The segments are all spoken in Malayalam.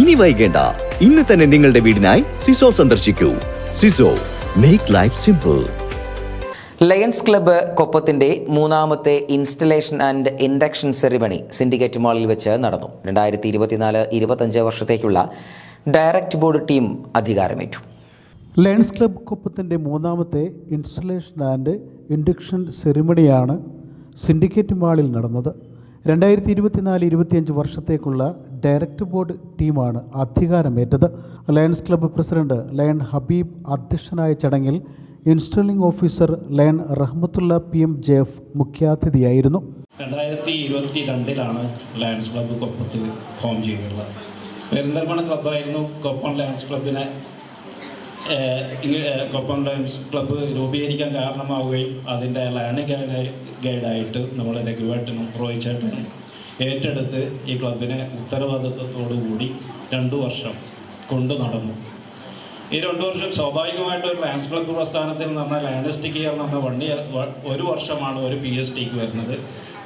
ഇനി വൈകേണ്ട. ഇന്ന് തന്നെ നിങ്ങളുടെ വീടിനായി സിസോ സന്ദർശിക്കൂ. Sizo make life simple Lions Club കൊപ്പത്തിന്റെ മൂന്നാമത്തെ installation and induction ceremony syndicate മാളിൽ വെച്ച് നടന്നു. രണ്ടായിരത്തി ഇരുപത്തിനാല് ഇരുപത്തഞ്ച് വർഷത്തേക്കുള്ള ഡയറക്റ്റ് ബോർഡ് ടീം അധികാരമേറ്റു. ലയൺസ് ക്ലബ്ബ് കൊപ്പത്തിന്റെ മൂന്നാമത്തെ ഇൻസ്റ്റലേഷൻ ആൻഡ് ഇൻഡക്ഷൻ സെറിമണിയാണ് സിൻഡിക്കേറ്റ് മാളിൽ നടന്നത്. രണ്ടായിരത്തി ഇരുപത്തിനാല് ഇരുപത്തിയഞ്ച് വർഷത്തേക്കുള്ള ഡയറക്ടർ ബോർഡ് ടീമാണ് അധികാരമേറ്റത്. Lions Club president Lion Habeeb അധ്യക്ഷനായ ചടങ്ങിൽ installing officer Lion Rahmathulla P M JF മുഖ്യാതിഥിയായിരുന്നു. രണ്ടായിരത്തി ഇരുപത്തി രണ്ടിലാണ് ലയൺസ് ക്ലബ്ബ് കൊപ്പത്ത് ഫോം ചെയ്തിട്ടുള്ളത് പെരിന്തൽമണ്ണ ക്ലബ്ബായിരുന്നു. കൊപ്പം ലയൺസ് ഇങ്ങ- കൊപ്പം ലയൺസ് ക്ലബ്ബ് രൂപീകരിക്കാൻ കാരണമാവുകയും അതിന്റെ ഗൈഡ് ഗൈഡായിട്ട് നമ്മൾ രഘുവേട്ടനും റോഹിച്ചേട്ടനും ഏറ്റെടുത്ത് ഈ ക്ലബിനെ ഉത്തരവാദിത്വത്തോടു കൂടി രണ്ടു വർഷം കൊണ്ടു നടന്നു. ഈ രണ്ടു വർഷം സ്വാഭാവികമായിട്ട് ഒരു ലയൻസ് ക്ലബ് പ്രസ്ഥാനത്തിൽ നിന്ന് ലയണിസ്റ്റിക് ഇയർ എന്ന് പറഞ്ഞ വൺ ഇയർ ഒരു വർഷമാണ് ഒരു പി എസ് ടിക്ക് വരുന്നത്.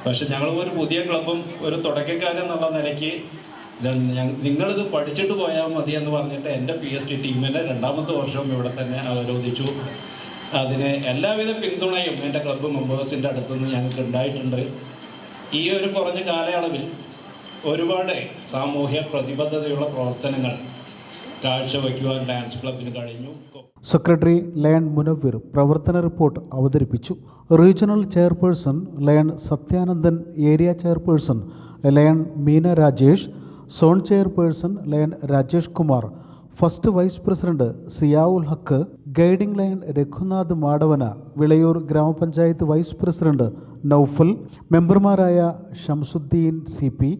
പക്ഷെ ഞങ്ങൾ ഒരു പുതിയ ക്ലബും ഒരു തുടക്കക്കാരൻ എന്നുള്ള നിലയ്ക്ക് നിങ്ങളിത് പഠിച്ചിട്ട് പോയാൽ മതി എന്ന് പറഞ്ഞിട്ട് എന്റെ പി എസ് ടി ടീമിന്റെ രണ്ടാമത്തെ വർഷവും ഇവിടെ തന്നെ അവരോധിച്ചു. അതിന് എല്ലാവിധ പിന്തുണയും എന്റെ ക്ലബ്ബ് മെമ്പേഴ്സിന്റെ അടുത്തുനിന്ന് ഞങ്ങൾക്ക് ഉണ്ടായിട്ടുണ്ട്. ഈ ഒരു കുറഞ്ഞ കാലയളവിൽ ഒരുപാട് സാമൂഹ്യ പ്രതിബദ്ധതയുള്ള പ്രവർത്തനങ്ങൾ കാഴ്ചവെക്കുവാൻ ഡാൻസ് ക്ലബിന് കഴിഞ്ഞു. സെക്രട്ടറി ലയൺ മുനവ്വീർ പ്രവർത്തന റിപ്പോർട്ട് അവതരിപ്പിച്ചു. Regional chairperson Lion Sathyanandan area chairperson Lion Meena Rajesh zone chairperson Lion Rajesh Kumar first vice president Ziyavul Haq guiding line Raghunath Madavana Vilayur ഗ്രാമപഞ്ചായത്ത് വൈസ് പ്രസിഡന്റ് നൌഫൽ മെമ്പർമാരായ Shamsuddeen C P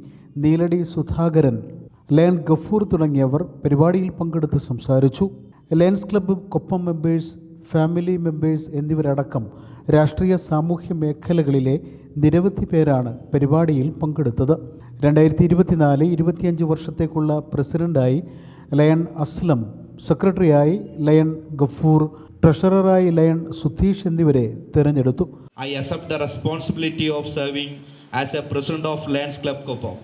Neeladi Sudhakaran Lion Gafoor തുടങ്ങിയവർ പരിപാടിയിൽ പങ്കെടുത്ത് സംസാരിച്ചു. Lions Club Koppam members family members എന്നിവരടക്കം രാഷ്ട്രീയ സാമൂഹ്യ മേഖലകളിലെ നിരവധി പേരാണ് പരിപാടിയിൽ പങ്കെടുത്തത്. രണ്ടായിരത്തി ഇരുപത്തിനാല് ഇരുപത്തിയഞ്ച് വർഷത്തേക്കുള്ള പ്രസിഡന്റായി ലയൺ അസ്ലം സെക്രട്ടറിയായി ലയൺ ഗഫൂർ ട്രഷററായി ലയൺ സുധീഷ് എന്നിവരെ തിരഞ്ഞെടുത്തു I accept the responsibility of serving as a president of Lions Club Kopam.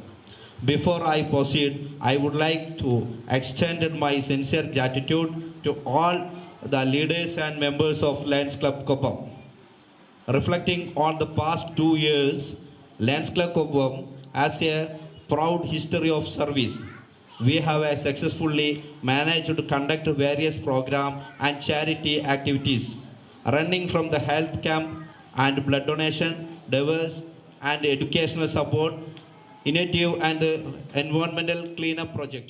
Before I proceed, I would like to extend my sincere gratitude to all the leaders and members of Lions Club Kopam. Reflecting on the past two years, Lions Club Kopam has a proud history of service. We have uh, successfully managed to conduct various program and charity activities, running from the health camp and blood donation, diverse and educational support, innovative and the environmental cleanup project.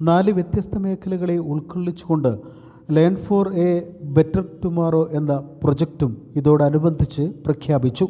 നാല് വ്യത്യസ്ത മേഖലകളെ ഉൾക്കൊള്ളിച്ചുകൊണ്ട് learn for a better tomorrow എന്ന പ്രൊജക്റ്റും ഇതോടനുബന്ധിച്ച് പ്രഖ്യാപിച്ചു